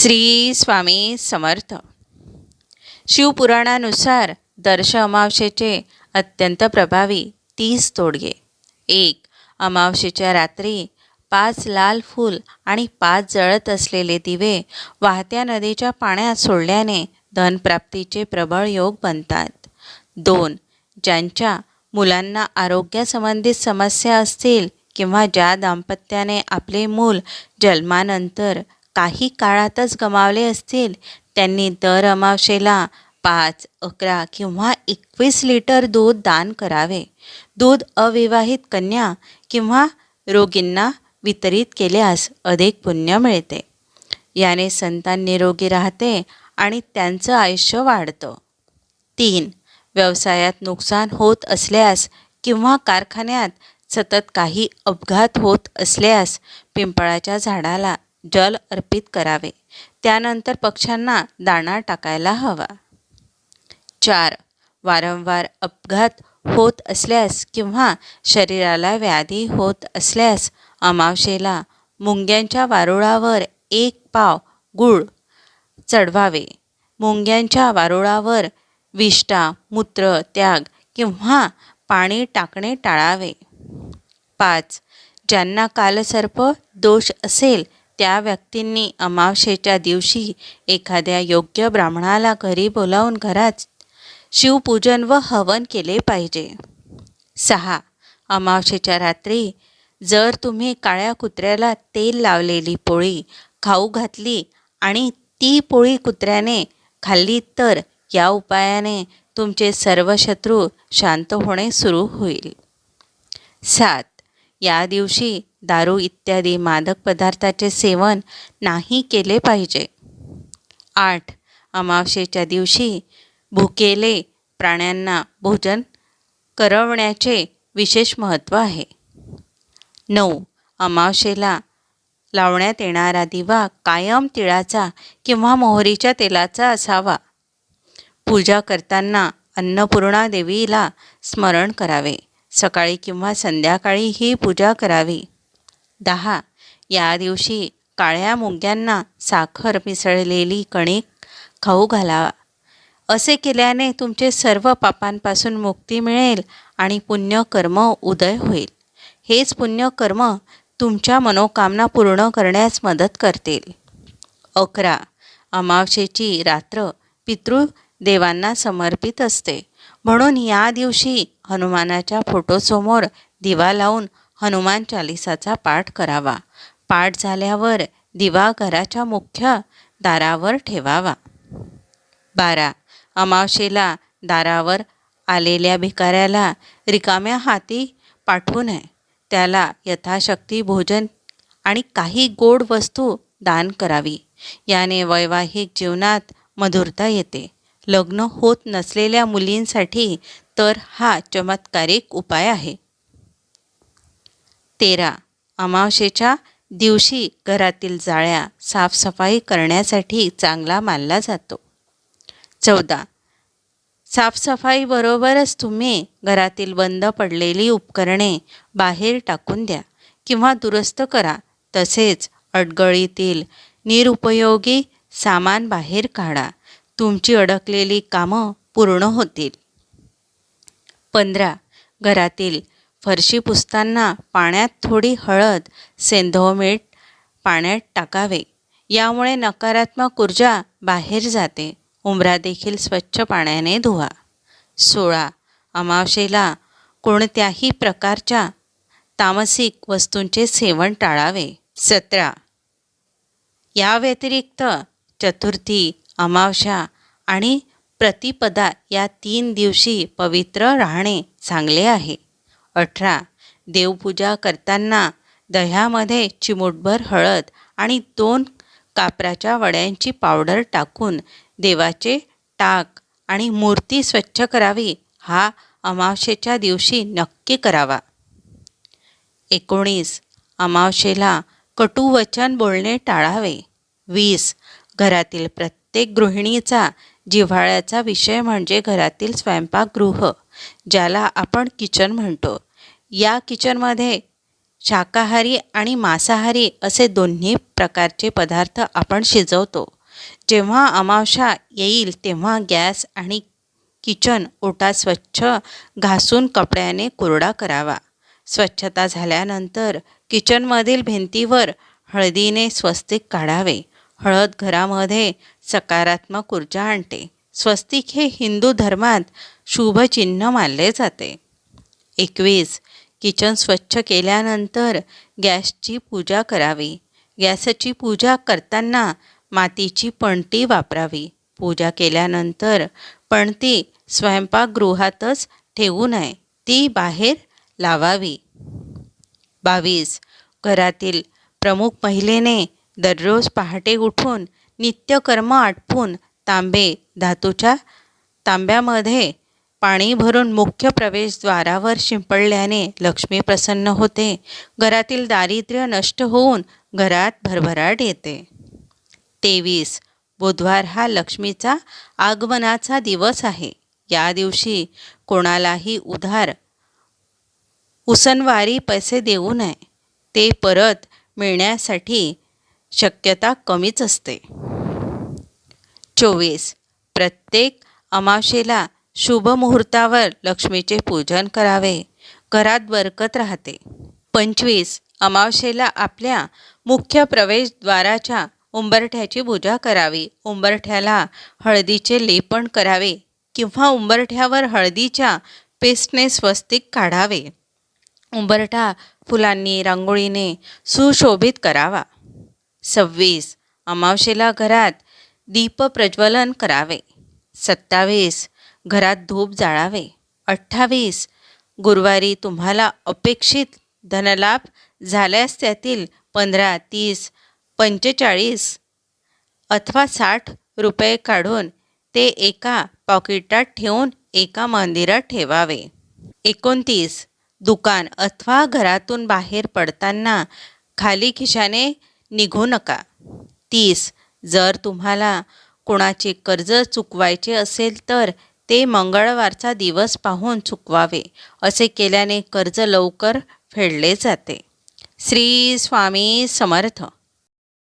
श्री स्वामी समर्थ. शिवपुराणानुसार दर्श अमावशेचे अत्यंत प्रभावी तीस तोडगे. एक अमावशेच्या रात्री पाच लाल फूल आणि पाच जळत असलेले दिवे वाहत्या नदीच्या पाण्यात सोडल्याने धनप्राप्तीचे प्रबळ योग बनतात. दोन ज्यांच्या मुलांना आरोग्यासंबंधित समस्या असतील किंवा ज्या दाम्पत्याने आपले मूल जन्मानंतर काही काळातच गमावले असतील. त्यांनी दर अमावशेला पाच अकरा किंवा एकवीस लिटर दूध दान करावे. दूध अविवाहित कन्या किंवा रोगींना वितरित केल्यास अधिक पुण्य मिळते. याने संतान निरोगी राहते आणि त्यांचं आयुष्य वाढतं. तीन व्यवसायात नुकसान होत असल्यास किंवा कारखान्यात सतत काही अपघात होत असल्यास पिंपळाच्या झाडाला जल अर्पित करावे. त्यानंतर पक्ष्यांना दाणा टाकायला हवा. चार. वारंवार अपघात होत असल्यास किंवा शरीराला व्याधी होत असल्यास अमावशेला मुंग्यांच्या वारुळावर एक पाव गूळ चढवावे. मुंग्यांच्या वारुळावर विष्टा मूत्र त्याग किंवा पाणी टाकणे टाळावे. पाच. ज्यांना कालसर्प दोष असेल त्या व्यक्तींनी अमावशेच्या दिवशी एखाद्या योग्य ब्राह्मणाला घरी बोलावून घरात शिवपूजन व हवन केले पाहिजे. सहा. अमावशेच्या रात्री जर तुम्ही काळ्या कुत्र्याला तेल लावलेली पोळी खाऊ घातली आणि ती पोळी कुत्र्याने खाल्ली तर या उपायाने तुमचे सर्व शत्रू शांत होणे सुरू होईल. सात. या दिवशी दारू इत्यादी मादक पदार्थाचे सेवन नाही केले पाहिजे. आठ. अमावशेच्या दिवशी भुकेले प्राण्यांना भोजन करवण्याचे विशेष महत्त्व आहे. नऊ. अमावशेला लावण्यात येणारा दिवा कायम तिळाचा किंवा मोहरीच्या तेलाचा असावा. पूजा करताना अन्नपूर्णा देवीला स्मरण करावे. सकाळी किंवा संध्याकाळी ही पूजा करावी. दहा. या दिवशी काळ्या मुंग्यांना साखर मिसळलेली कणिक खाऊ घालावा असे केल्याने तुमचे सर्व पापांपासून मुक्ती मिळेल आणि पुण्यकर्म उदय होईल. हेच पुण्यकर्म तुमच्या मनोकामना पूर्ण करण्यास मदत करतील. अकरा. अमावशेची रात्र पितृदेवांना समर्पित असते. म्हणून या दिवशी हनुमानाच्या फोटोसमोर दिवा लावून हनुमान चालिसाचा पाठ करावा. पाठ झाल्यावर दिवा घराच्या मुख्य दारावर ठेवावा. बारा. अमावशेला दारावर आलेल्या भिकाऱ्याला रिकाम्या हाती पाठवू नये. त्याला यथाशक्ती भोजन आणि काही गोड वस्तू दान करावी. याने वैवाहिक जीवनात मधुरता येते. लग्न होत नसलेल्या मुलींसाठी तर हा चमत्कारिक उपाय आहे. तेरा. अमावशेच्या दिवशी घरातील जाळ्या साफसफाई करण्यासाठी चांगला मानला जातो. चौदा. साफसफाईबरोबरच तुम्ही घरातील बंद पडलेली उपकरणे बाहेर टाकून द्या किंवा दुरुस्त करा. तसेच अडगळीतील निरुपयोगी सामान बाहेर काढा. तुमची अडकलेली कामं पूर्ण होतील. पंधरा. घरातील फरशी पुसताना पाण्यात थोडी हळद सेंधव मीठ पाण्यात टाकावे. यामुळे नकारात्मक ऊर्जा बाहेर जाते. उंबरा देखील स्वच्छ पाण्याने धुवा. सोळा. अमावशेला कोणत्याही प्रकारच्या तामसिक वस्तूंचे सेवन टाळावे. सतरा. या व्यतिरिक्त चतुर्थी अमावशा आणि प्रतिपदा या तीन दिवशी पवित्र राहणे चांगले आहे. अठरा. देवपूजा करताना दह्यामध्ये चिमूटभर हळद आणि दोन कापराच्या वड्यांची पावडर टाकून देवाचे टाक आणि मूर्ती स्वच्छ करावी हा अमावशेच्या दिवशी नक्की करावा. एकोणीस. अमावशेला कटुवचन बोलणे टाळावे. वीस. घरातील प्रत्येक गृहिणीचा जिव्हाळ्याचा विषय म्हणजे घरातील स्वयंपाकगृह. ज्याला आपण किचन म्हणतो. या किचनमध्ये शाकाहारी आणि मांसाहारी असे दोन्ही प्रकारचे पदार्थ आपण शिजवतो. जेव्हा अमावशा येईल तेव्हा गॅस आणि किचन ओटा स्वच्छ घासून कपड्याने कोरडा करावा. स्वच्छता झाल्यानंतर किचनमधील भिंतीवर हळदीने स्वस्तिक काढावे. हळद घरामध्ये सकारात्मक ऊर्जा आणते. स्वस्तिक हे हिंदू धर्मात शुभचिन्ह मानले जाते. एकवीस किचन स्वच्छ केल्यानंतर गॅसची पूजा करावी. गॅसची पूजा करताना मातीची पणती वापरावी. पूजा केल्यानंतर पणती स्वयंपाकगृहातच ठेवू नये ती बाहेर लावावी. बावीस घरातील प्रमुख महिलेने दररोज पहाटे उठून नित्यकर्म आटपून तांबे धातूच्या तांब्यामध्ये पाणी भरून मुख्य प्रवेशद्वारावर शिंपडल्याने लक्ष्मी प्रसन्न होते. घरातील दारिद्र्य नष्ट होऊन घरात भरभराट येते. तेवीस. बुधवार हा लक्ष्मीचा आगमनाचा दिवस आहे. या दिवशी कोणालाही उधार उसनवारी पैसे देऊ नये. ते परत मिळण्यासाठी शक्यता कमीच असते. चोवीस. प्रत्येक अमावशेला शुभ मुहूर्तावर लक्ष्मीचे पूजन करावे. घरात बरकत राहते. पंचवीस. अमावशेला आपल्या मुख्य प्रवेशद्वाराच्या उंबरठ्याची पूजा करावी. उंबरठ्याला हळदीचे लेपण करावे किंवा उंबरठ्यावर हळदीच्या पेस्टने स्वस्तिक काढावे. उंबरठा फुलांनी रांगोळीने सुशोभित करावा. सव्वीस. अमावशेला घरात दीप प्रज्वलन करावे. सत्तावीस. घरात धूप जाळावे. अठ्ठावीस. गुरुवारी तुम्हाला अपेक्षित धनलाभ झाल्यास त्यातील पंधरा तीस पंचेचाळीस अथवा साठ रुपये काढून ते एका पॉकेटात ठेवून एका मंदिरात ठेवावे. एकोणतीस. दुकान अथवा घरातून बाहेर पडताना खाली खिशाने निघू नका. तीस. जर तुम्हाला कोणाचे कर्ज चुकवायचे असेल तर ते मंगळवारचा दिवस पाहून चुकवावे. असे केल्याने कर्ज लवकर फेडले जाते. श्री स्वामी समर्थ.